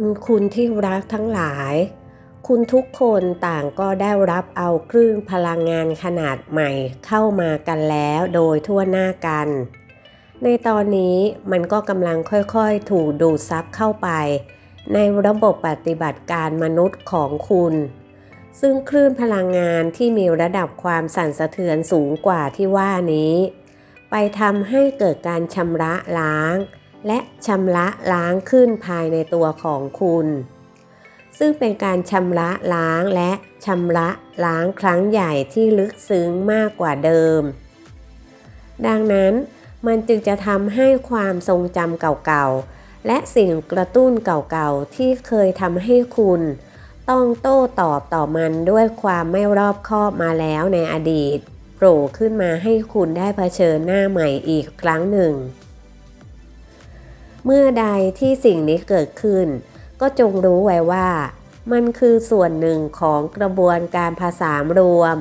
คุณคุณที่รักทั้งหลาย คุณทุกคนต่างก็ได้รับเอาคลื่นพลังงานขนาดใหม่เข้ามากันแล้วโดยทั่วหน้ากัน ในตอนนี้มันก็กำลังค่อยๆ ถูกดูดซับเข้าไป ในระบบปฏิบัติการมนุษย์ของคุณ ซึ่งคลื่นพลังงานที่มีระดับความสั่นสะเทือนสูงกว่าที่ว่านี้ ไปทำให้เกิดการชำระล้าง และชำระล้างขึ้นภายในตัวของคุณ ซึ่งเป็นการชำระล้างและชำระล้างครั้งใหญ่ที่ลึกซึ้งมากกว่าเดิม ดังนั้นมันจึงจะทำให้ความทรงจำเก่าๆ และสิ่งกระตุ้นเก่าๆ ที่เคยทำให้คุณ ต้องโต้ตอบต่อมันด้วยความไม่รอบคอบมาแล้วในอดีตโผล่ขึ้นมาให้คุณได้เผชิญหน้าใหม่อีกครั้งหนึ่ง เมื่อใดที่สิ่งนี้เกิดขึ้น ก็จงรู้ไว้ว่า มันคือส่วนหนึ่งของกระบวนการผสามรวม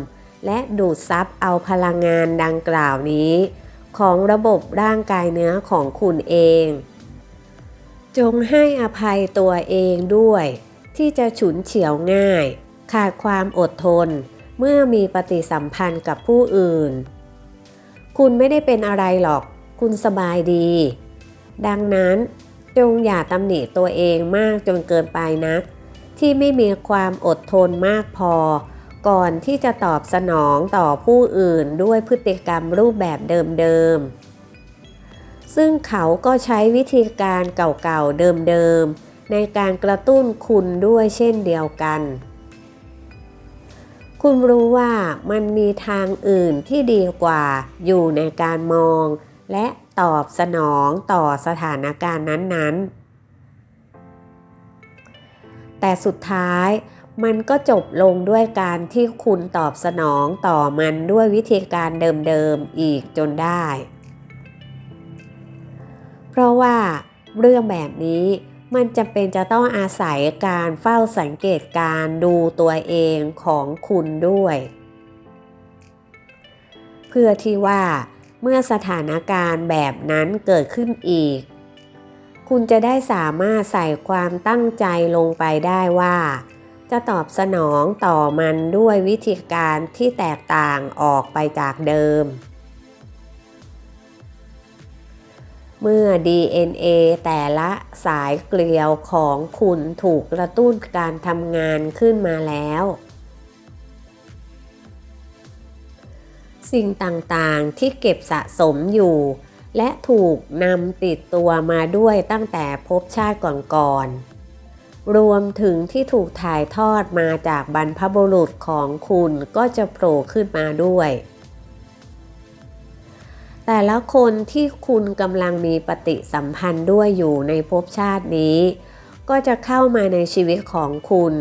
และดูดซับเอาพลังงานดังกล่าวนี้ ของระบบร่างกายเนื้อของคุณเอง จงให้อภัยตัวเองด้วย ที่จะฉุนเฉียวง่าย ขาดความอดทน เมื่อมีปฏิสัมพันธ์กับผู้อื่น คุณไม่ได้เป็นอะไรหรอก คุณสบายดี ดังนั้นจงอย่าตำหนิตัวเองมากจนเกินไปนัก ที่ไม่มีความอดทนมากพอ ก่อนที่จะตอบสนองต่อผู้อื่นด้วยพฤติกรรมรูปแบบเดิมๆ ซึ่งเขาก็ใช้วิธีการเก่าๆเดิมๆ ในการกระตุ้นคุณด้วยเช่นเดียวกัน คุณรู้ว่ามันมีทางอื่นที่ดีกว่าอยู่ในการมอง และ ตอบสนองต่อสถานการณ์นั้นๆ แต่สุดท้ายมันก็จบลงด้วยการที่คุณตอบสนองต่อมันด้วยวิธีการเดิมๆอีกจนได้ เพราะว่าเรื่องแบบนี้มันจะเป็นจะต้องอาศัยการเฝ้าสังเกตการดูตัวเองของคุณด้วย เพื่อที่ว่า เมื่อสถานการณ์แบบนั้นเกิดขึ้นอีก คุณจะได้สามารถใส่ความตั้งใจลงไปได้ว่า จะตอบสนองต่อมันด้วยวิธีการที่แตกต่างออกไปจากเดิม เมื่อ DNA แต่ละสายเกลียวของคุณถูกกระตุ้นการทำงานขึ้นมาแล้ว สิ่งต่างๆที่เก็บสะสมอยู่ และถูกนำติดตัวมาด้วยตั้งแต่ภพชาติก่อนๆ รวมถึงที่ถูกถ่ายทอดมาจากบรรพบุรุษของคุณก็จะโผล่ขึ้นมาด้วย แต่ละคนที่คุณกำลังมีปฏิสัมพันธ์ด้วยอยู่ในภพชาตินี้ ก็จะเข้ามาในชีวิตของคุณ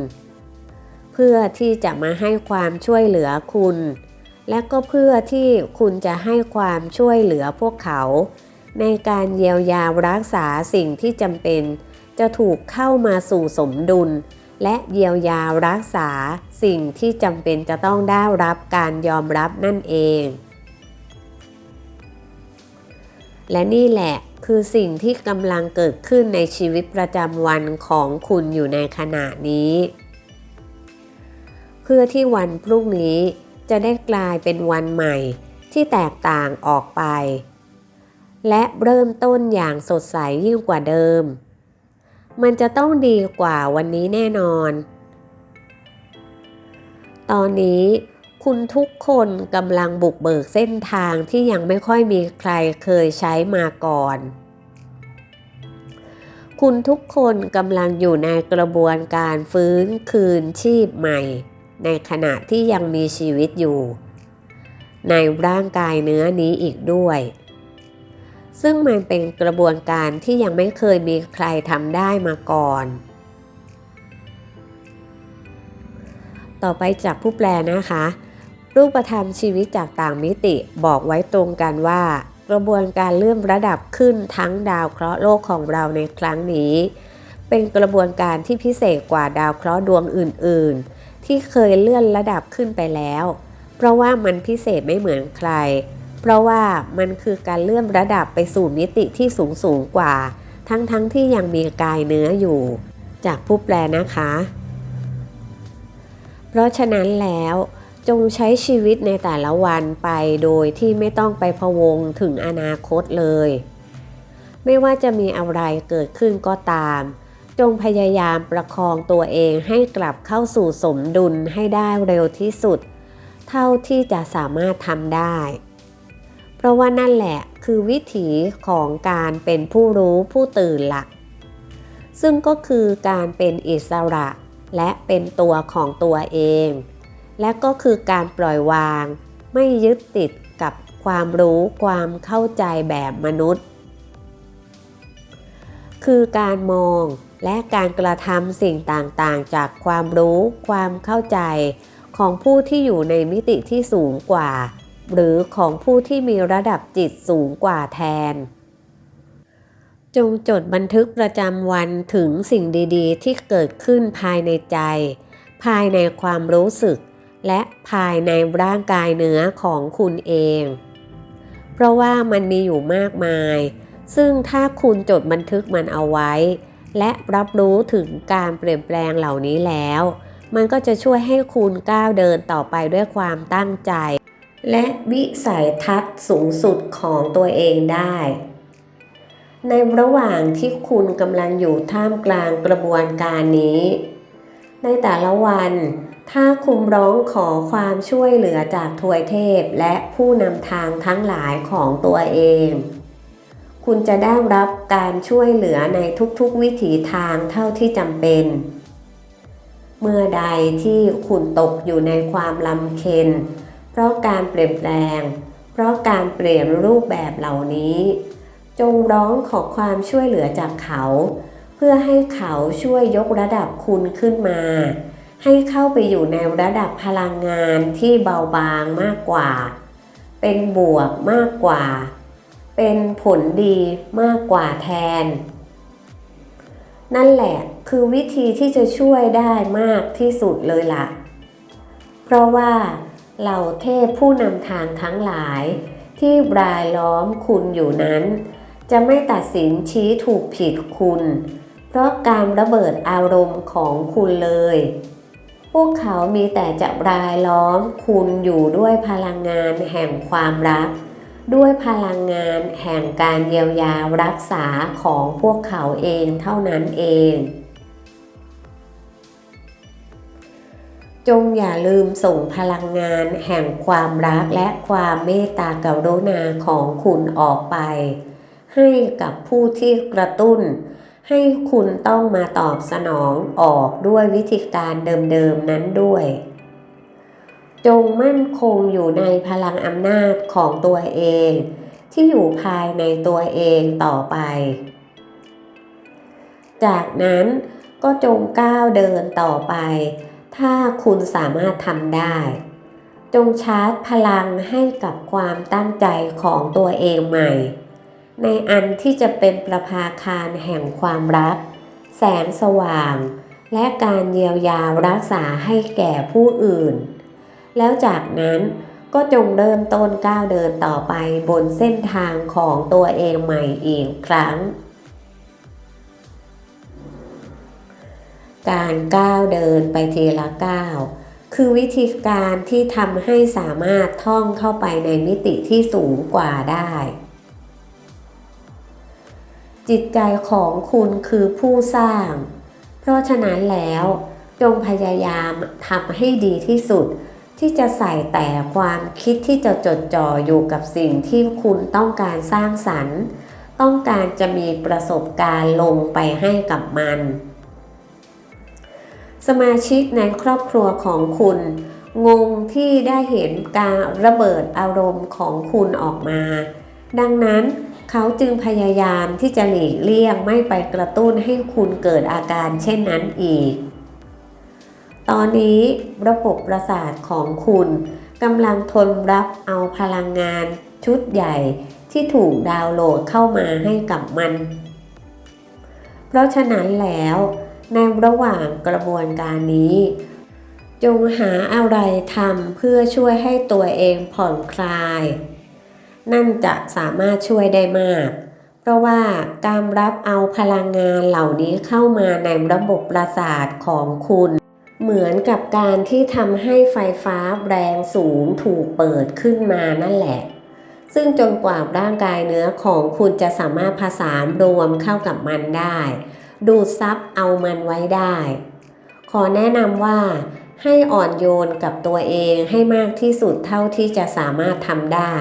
เพื่อที่จะมาให้ความช่วยเหลือคุณ และก็เพื่อที่คุณจะให้ความช่วยเหลือพวกเขา ในการเยียวยารักษาสิ่งที่จำเป็น จะถูกเข้ามาสู่สมดุล และเยียวยารักษาสิ่งที่จำเป็นจะต้องได้รับการยอมรับนั่นเอง และนี่แหละคือสิ่งที่กำลังเกิดขึ้นในชีวิตประจำวันของคุณอยู่ในขณะนี้ เพื่อที่วันพรุ่งนี้ จะได้กลายเป็นวันใหม่ที่แตกต่างออกไป และเริ่มต้นอย่างสดใสยิ่งกว่าเดิม มันจะต้องดีกว่าวันนี้แน่นอน ตอนนี้คุณทุกคนกำลังบุกเบิกเส้นทางที่ยังไม่ค่อยมีใครเคยใช้มาก่อน คุณทุกคนกำลังอยู่ในกระบวนการฟื้นคืนชีพใหม่ ในขณะที่ยังมีชีวิตอยู่ ในร่างกายเนื้อนี้อีกด้วย ซึ่งมันเป็นกระบวนการที่ยังไม่เคยมีใครทำได้มาก่อน ต่อไปจากผู้แปลนะคะ รูปธรรมชีวิตจากต่างมิติบอกไว้ตรงกันว่า กระบวนการเลื่อนระดับขึ้นทั้งดาวเคราะห์โลกของเราในครั้งนี้ เป็นกระบวนการที่พิเศษกว่าดาวเคราะห์ดวงอื่น ๆ ที่เคยเลื่อนระดับขึ้นไปแล้ว เพราะว่ามันพิเศษไม่เหมือนใคร เพราะว่ามันคือการเลื่อนระดับไปสู่มิติที่สูงสูงกว่า ทั้งๆทที่ยังมีกายเนื้ออยู่ จากผู้แปลนะคะ เพราะฉะนั้นแล้วจงใช้ชีวิตในแต่ละวันไปโดยที่ไม่ต้องไปพะวงถึงอนาคตเลย ไม่ว่าจะมีอะไรเกิดขึ้นก็ตาม จงพยายามประคองตัวเองให้กลับเข้าสู่สมดุลให้ได้เร็วที่สุด เท่าที่จะสามารถทำได้ เพราะว่านั่นแหละคือวิถีของการเป็นผู้รู้ผู้ตื่นหลัก ซึ่งก็คือการเป็นอิสระและเป็นตัวของตัวเอง และก็คือการปล่อยวาง ไม่ยึดติดกับความรู้ความเข้าใจแบบมนุษย์ คือการมอง และการกระทำสิ่งต่างๆ จากความรู้ความเข้าใจ ของผู้ที่อยู่ในมิติที่สูงกว่า หรือของผู้ที่มีระดับจิตสูงกว่าแทน จงจดบันทึกประจำวันถึงสิ่งดีๆ ที่เกิดขึ้นภายในใจ ภายในความรู้สึก และภายในร่างกายเนื้อของคุณเอง เพราะว่ามันมีอยู่มากมาย ซึ่งถ้าคุณจดบันทึกมันเอาไว้ และรับรู้ถึงการเปลี่ยนแปลงเหล่านี้แล้ว มันก็จะช่วยให้คุณก้าวเดินต่อไปด้วยความตั้งใจ และวิสัยทัศน์สูงสุดของตัวเองได้ ในระหว่างที่คุณกำลังอยู่ท่ามกลางกระบวนการนี้ ในแต่ละวันถ้าคุณร้องขอความช่วยเหลือจากทวยเทพและผู้นำทางทั้งหลายของตัวเอง คุณจะได้รับการช่วยเหลือในทุกๆวิถีทางเท่าที่จำเป็น เมื่อใดที่คุณตกอยู่ในความลำเค็ญเพราะการเปลี่ยนแปลง เพราะการเปลี่ยนรูปแบบเหล่านี้ จงร้องขอความช่วยเหลือจากเขา เพื่อให้เขาช่วยยกระดับคุณขึ้นมา ให้เข้าไปอยู่ในระดับพลังงานที่เบาบางมากกว่า เป็นบวกมากกว่า เป็นผลดีมากกว่าแทน นั่นแหละคือวิธีที่จะช่วยได้มากที่สุดเลยล่ะ เพราะว่าเหล่าเทพผู้นำทางทั้งหลาย ที่รายล้อมคุณอยู่นั้น จะไม่ตัดสินชี้ถูกผิดคุณ เพราะการระเบิดอารมณ์ของคุณเลย พวกเขามีแต่จะรายล้อมคุณอยู่ด้วยพลังงานแห่งความรัก ด้วยพลังงานแห่งการเยียวยารักษาของพวกเขาเองเท่านั้นเอง จงอย่าลืมส่งพลังงานแห่งความรักและความเมตตากรุณาของคุณออกไป ให้กับผู้ที่กระตุ้น ให้คุณต้องมาตอบสนองออกด้วยวิธีการเดิมๆนั้นด้วย จงมั่นคงอยู่ในพลังอำนาจของตัวเอง ที่อยู่ภายในตัวเองต่อไป จากนั้นก็จงก้าวเดินต่อไป ถ้าคุณสามารถทำได้ จงชาร์จพลังให้กับความตั้งใจของตัวเองใหม่ ในอันที่จะเป็นประภาคารแห่งความรัก แสงสว่าง และการเยียวยารักษาให้แก่ผู้อื่น แล้วจากนั้นก็จงเริ่มต้นก้าวเดินต่อไปบนเส้นทางของตัวเองใหม่อีกครั้ง การก้าวเดินไปทีละก้าวคือวิธีการที่ทำให้สามารถท่องเข้าไปในมิติที่สูงกว่าได้ จิตใจของคุณคือผู้สร้าง เพราะฉะนั้นแล้วจงพยายามทำให้ดีที่สุด ที่จะใส่แต่ความคิดที่จะจดจ่ออยู่กับสิ่งที่คุณต้องการสร้างสรรค์ ต้องการจะมีประสบการณ์ลงไปให้กับมัน สมาชิกในครอบครัวของคุณ งงที่ได้เห็นการระเบิดอารมณ์ของคุณออกมา ดังนั้นเขาจึงพยายามที่จะหลีกเลี่ยงไม่ไปกระตุ้นให้คุณเกิดอาการเช่นนั้นอีก ตอนนี้ระบบประสาทของคุณกำลังทนรับเอาพลังงานชุดใหญ่ที่ถูกดาวน์โหลดเข้ามาให้กับมัน เพราะฉะนั้นแล้วในระหว่างกระบวนการนี้ จงหาอะไรทำเพื่อช่วยให้ตัวเองผ่อนคลาย นั่นจะสามารถช่วยได้มาก เพเพราะว่าการรับเอาพลังงานเหล่านี้เข้ามาในระบบประสาทของคุณ เหมือนกับการที่ทำให้ไฟฟ้าแรงสูงถูกเปิดขึ้นมานั่นแหละ ซึ่งจนกว่าร่างกายเนื้อของคุณจะสามารถผสานรวมเข้ากับมันได้ ดูดซับเอามันไว้ได้ ขอแนะนำว่า ให้อ่อนโยนกับตัวเองให้มากที่สุดเท่าที่จะสามารถทำได้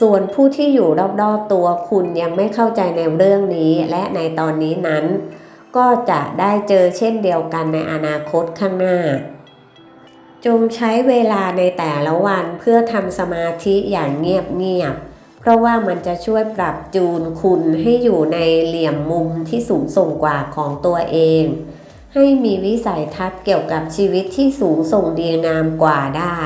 ส่วนผู้ที่อยู่รอบๆตัวคุณยังไม่เข้าใจในเรื่องนี้และในตอนนี้นั้น ก็จะได้เจอเช่นเดียวกันในอนาคตข้างหน้า จงใช้เวลาในแต่ละวันเพื่อทำสมาธิอย่างเงียบๆเพราะว่ามันจะช่วยปรับจูนคุณให้อยู่ในเหลี่ยมมุมที่สูงส่งกว่าของตัวเอง ให้มีวิสัยทัศน์เกี่ยวกับชีวิตที่สูงส่งดีงามกว่าได้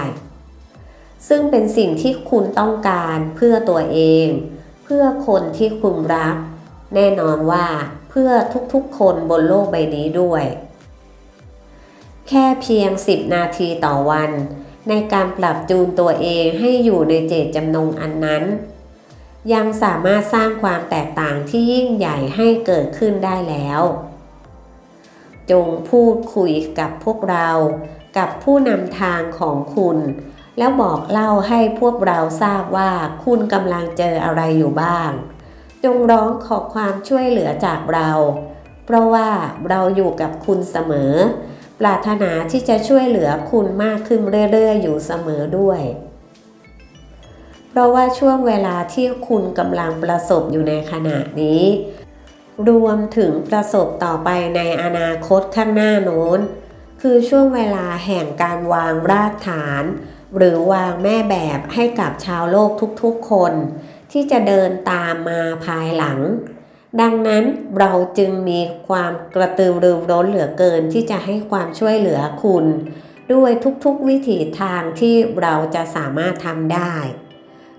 ซึ่งเป็นสิ่งที่คุณต้องการเพื่อตัวเอง เพื่อคนที่คุณรัก แน่นอนว่าเพื่อทุกๆคนบนโลกใบนี้ด้วย แค่เพียง 10 นาทีต่อวัน ในการปรับจูนตัวเองให้อยู่ในเจตจำนงอันนั้น ยังสามารถสร้างความแตกต่างที่ยิ่งใหญ่ให้เกิดขึ้นได้แล้ว จงพูดคุยกับพวกเรา กับผู้นำทางของคุณ แล้วบอกเล่าให้พวกเราทราบว่าคุณกำลังเจออะไรอยู่บ้าง จงร้องขอความช่วยเหลือจากเรา เพราะว่าเราอยู่กับคุณเสมอ ปรารถนาที่จะช่วยเหลือคุณมากขึ้นเรื่อยๆ อยู่เสมอด้วย เพราะว่าช่วงเวลาที่คุณกำลังประสบอยู่ในขณะนี้ รวมถึงประสบต่อไปในอนาคตข้างหน้าโน้น คือช่วงเวลาแห่งการวางรากฐาน หรือวางแม่แบบให้กับชาวโลกทุกๆคน ที่จะเดินตามมาภายหลัง ดังนั้นเราจึงมีความกระตือรือร้นเหลือเกินที่จะให้ความช่วยเหลือคุณ ด้วยทุกๆวิถีทางที่เราจะสามารถทำได้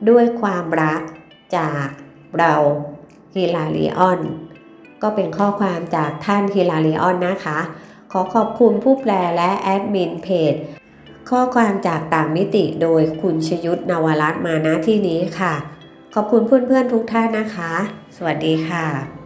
ด้วยความรักจากเราฮิลาริออน ก็เป็นข้อความจากท่านฮิลาริออนนะคะ ขอขอบคุณผู้แปลและแอดมินเพจข้อความจากต่างมิติโดยคุณชยุทธนวรัตน์มาณที่นี้ค่ะ ขอบคุณเพื่อนๆทุกท่านนะคะ สวัสดีค่ะ